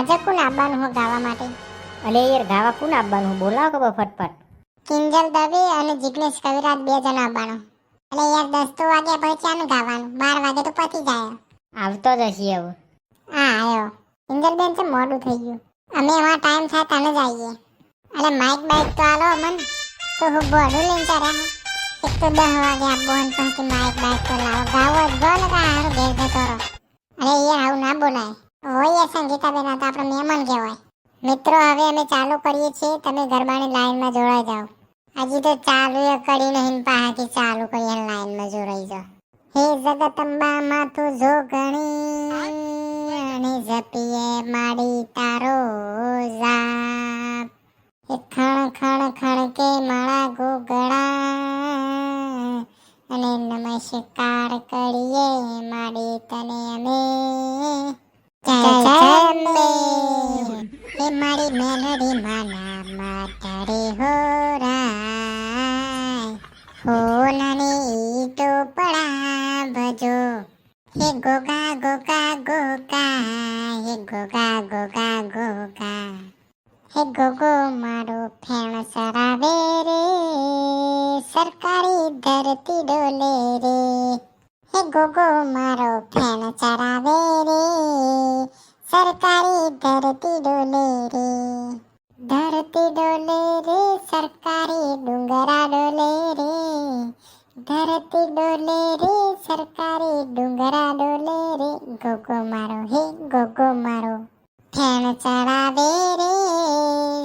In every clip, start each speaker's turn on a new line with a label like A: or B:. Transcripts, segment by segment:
A: આજે કોણ આવવાનું હો ગાવા માટે?
B: અલે યાર ગાવા કોણ આપવાનું બોલાવો કે ફટફટ.
A: કિંજલ દવે અને જિગ્નેશ કવિરાજ બે જણા આવવાનું એટલે યાર દસ તો વાગ્યા પછી ચાનું ગાવાનું. બાર વાગે તો પતી જાય
B: આવતો જ હશે હવે.
A: હા આવ્યો કિંજલબેન છે મોડું થઈ ગયું. અમે એમાં ટાઈમ થાય તને જ આવીએ અને માઇક બાઇક તો આલો મન. તો હું બોડું લઈને ચાલ્યા એક તો દસ વાગે આપો અને પછી માઇક બાઇક તો લાવો. ગાવો જ ગો ને કા હારું ઘેર જતો રહો. અરે યાર આવું ના બોલાય. હોય સંગીતાબેન, આ તો આપણો મહેમાન કહેવાય. મિત્રો, હવે અમે ચાલુ કરીએ છીએ. તમે ગરબાની લાઈનમાં જોડાઈ જાઓ. હજી તો ચાલુ એ કરી નહીં ચાલુ કરી લાઈનમાં જોડાઈ જાઓ. હે જગતંબા, માથું જોગણી અને જપીએ માડી તારો જાપ. હે ખણ ખણ ખણ કે માળા ગોગળા અને નમસ્કાર કરીએ માડી તને અમે. અંબે હે મારી મેલડી માના માતારે હો રાય. હો નાની તો પડા ભજો હે ગોગા ગોગા ગોગા. હે ગોગા ગોગા ગોગા. હે ગોગો, મારો ફેણ સરાવે રે. સરકારી ધરતી રે ગોગો મારો ફેન ચરાવે રે. સરકારી ધરતી ડોલે રે. ધરતી ડોલે રે, સરકારી ડુંગરા ડોલે રે. ધરતી ડોલે રે, સરકારી ડુંગરા ડોલે રે. ગોગો મારો, હે ગોગો મારો ફેણ ચડાવે રે.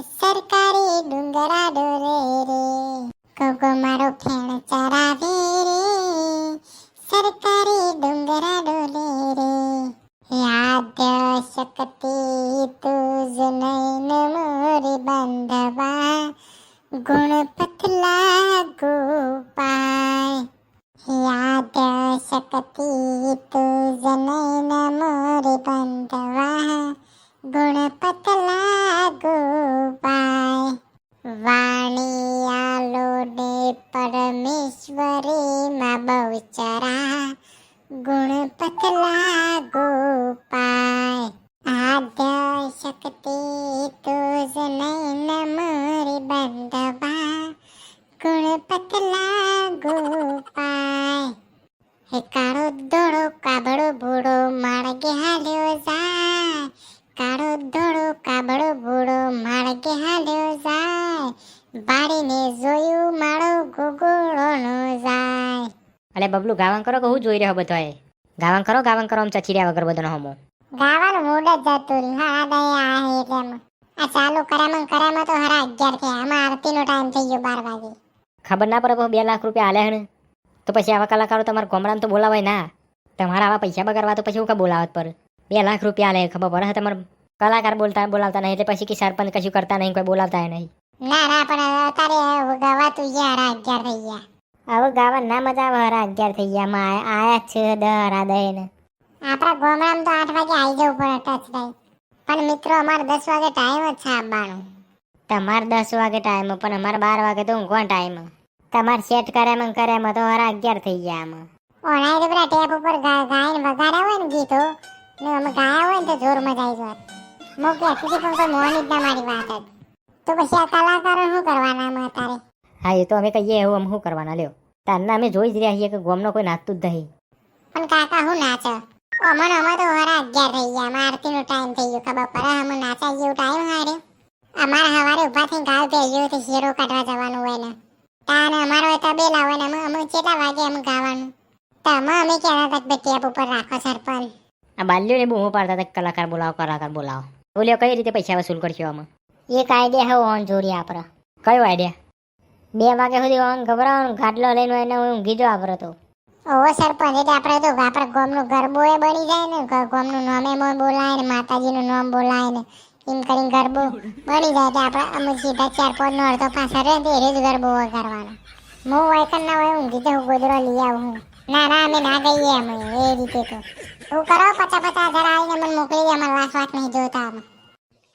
A: સરકારી ડુંગરા ડોલે રે. ગોગો મારો ફેણ ચડાવે રે. પતલા ગોપાય યાદ શક્તિ તુજ નૈન મોરી બાંધવા ગુણ પતલા ગોપાય હે કાળો દોડો કાબળો ભૂડો માળગે હાલ્યો જાય. કાળો દોડો કાબળો ભૂડો માળગે હાલ્યો જાય. બાળીને જોયું માળો ગોગોળો નો જાય.
B: અલે બબલું ગાવાનું કરો કે હું જોઈ રહ્યો બધો એ ગાવાનું કરો ગાવાનું કરો આમ ચચી રહ્યા વગર બધાનો હમો.
A: ગાવાનું મૂડ જ જતું હા દયા આ એટલે આ ચાલુ કરામાં કરામાં તો હરા અગિયાર થયા. આમાં આરતીનો ટાઈમ થઈ ગયો બાર વાગે.
B: ખબર ના પડે બે લાખ રૂપિયા આલે હે ને? તો પછી આવા કલાકારો તમારા ગામડામાં તો બોલાવાય ના. તમારા આવા પૈસા બગાડવા તો પછી હું કા બોલાવત પર? બે લાખ રૂપિયા લે ખબર પડે તમારે કલાકાર બોલતા બોલાવતા નહીં એટલે પછી કે સરપંચ કશું કરતા નહીં કોઈ બોલાવતા નહીં.
A: ના ના પણ અત્યારે ગવાતું ગયા હરા અગિયાર થઈ ગયા.
B: હવે ગાવા ના મજા આવે હરા અગિયાર થઈ ગયા માં આયા છે દહ હરા દહે ને
A: આપણા ગામડામાં તો આઠ વાગે આવી જવું પડે ટચ થાય પણ મિત્રો અમારે દસ વાગે ટાઈમ જ છે આવવાનો
B: તમારે દસ વાગે ટાઈમ પણ અમારે બાર વાગે તો ઊંઘવાનો ટાઈમ તમારે સેટ કર્યામાં કરે કર્યામાં તો હરા અગિયાર થઈ ગયા આમાં.
A: ઓણાઈ તો પેલા ટેપ ઉપર ગાયન વગાડ્યા હોય ને ગીતો ને અમે ગાયા હોય ને તો જોર મજા આવી જાય મો કે હતી પણ કોઈ મોહન જ ના મારી વાત જ. તો પછી આ કલાકારો શું કરવાના અમે અત્યારે?
B: હા એ તો અમે કહીએ એવું અમે શું કરવાના? લ્યો તારના અમે જોઈ જ રહ્યા છીએ કે ગોમનો કોઈ નાચતું જ નહીં.
A: પણ કાકા હું નાચે? અમન અમે તો હરા અગિયાર થઈ ગયા. અમારે આરતીનો ટાઈમ થઈ ગયો. ખબર પર અમે નાચા જેવું ટાઈમ હારે. અમારે હવારે ઊભા થઈને ગાળ પહેર્યો તો શેરો કાઢવા જવાનું હોય ને. તાને અમારો હોય બે લાવો ને અમે અમે કેટલા વાગે અમે ગાવાનું? તો અમે અમે કહેતા હતા કે ટેપ ઉપર રાખો સરપંચ?
B: આ બાલ્યોને બૂમો પાડતા તક કલાકાર બોલાવો કલાકાર બોલાવો. બોલ્યો કઈ રીતે પૈસા વસૂલ કરશો આમાં? એક આઈડિયા હે ઓન જોરી આપણે કયો આઈડિયા બે વાગે સુધી ઓન ગભરાવાનું ગાડલો લઈને એને હું ઊંઘી જો આપણે તો.
A: ઓહો સરપંચ એટલે આપણે તો આપણે ગોમનું ગરબો એ બની જાય ને ગામનું નામે બોલાય ને માતાજીનું નામ બોલાય ને. એમ કરીને ગરબો બની જાય એટલે આપણે અમુક સીધા ચાર પાંચ નો અડધો પાછળ રહે એ જ ગરબો કરવાનો મો વાયકન ના હોય ઊંઘી તો હું ગોદરો લઈ આવું હું. ના ના અમે ના ગઈએ અમે એ રીતે તો. હું કરો પચાસ પચાસ હજાર આવીને મને મોકલી દે અમારે વાસ વાત નહીં જોતા અમે.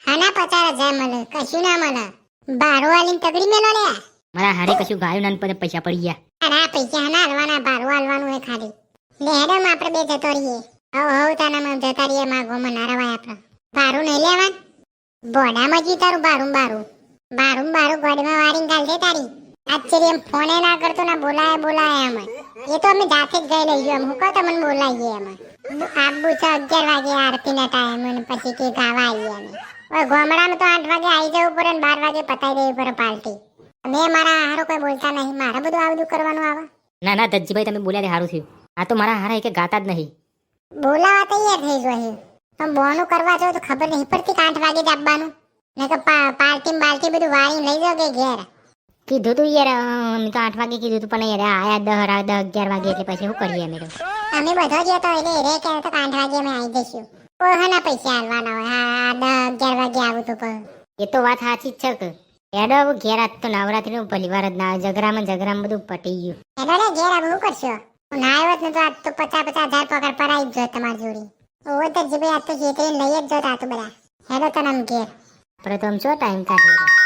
A: હા ના પચાસ હજાર મળે કશું ના મળે. બારો આલીને તગડી મેલો લે
B: મારા હારે કશું ગાયું ના ને પૈસા પડી ગયા.
A: ના પૈસા ના હલવાના બારો હલવાનું હોય ખાલી. લે હેડમ આપણે બે જતો રહીએ. હવ હવ તાના માં જતા રહીએ માં ગોમાં ના રવાય આપણે. બારું નહીં લેવા બોડામાં જી તારું બારું બારું. બારું બારું ગોડમાં વારીને ગાલ દે તારી. આશ્ચર્ય એમ ફોને ના કરતો ના બોલાય બોલાય અમે એ તો અમે જાતે જ ગઈ લઈ ગયો એમ. હું કહો તમને બોલાવીએ અમે આબુ છે અગિયાર વાગે આરતીના ટાઈમ અને પછી કે ગાવા આવીએ અમે હવે ગામડામાં તો આઠ વાગે આવી જવું પડે ને બાર વાગે પતાવી દેવી પડે પાર્ટી મેં મારા હારો કોઈ બોલતા નહીં. મારે બધું આ બધું કરવાનું આવે.
B: ના ના દજ્જીભાઈ તમે બોલ્યા સારું થયું. આ તો મારા હારા કે ગાતા જ નહીં.
A: બોલાવા તૈયાર થઈ જોઈએ પણ બોનું કરવા જાવ તો ખબર નહીં પડતી કે આઠ વાગે જ આવવાનું ને તો પાર્ટી બાલ્ટી બધું વાળી લઈ જાવ કે ઘેર?
B: કીધું તું યાર અમે તો આઠ વાગે કીધું તું પણ યાર આયા દહ રા- દહ અગિયાર વાગે એટલે પછી શું કરીએ અમે તો?
A: અમે બધા જ તો એટલે રે કે તો આઠ વાગે અમે આવી જઈશું. કોઈ હના પૈસા આલવાના હોય. હા દહ અગિયાર વાગે આવું તો પણ.
B: એ તો વાત સાચી જ છે કે. એડો આવું ઘેર આજ તો નવરાત્રીનું પરિવાર જ ના જગરામાં જગરામાં બધું પટી ગયું.
A: એડો ને ઘેર આવું શું કરશો? હું ના આવ્યો જ ને તો આજ તો પચાસ પચાસ હજાર પગાર પર આવી જોત તમારી જોડે. ઓવો તો જીભે આ તો ખેતરી લઈ જ જોતા તું બધા હેડો તો નમ ઘેર
B: આપણે તો આમ શું ટાઈમ કાઢ્યો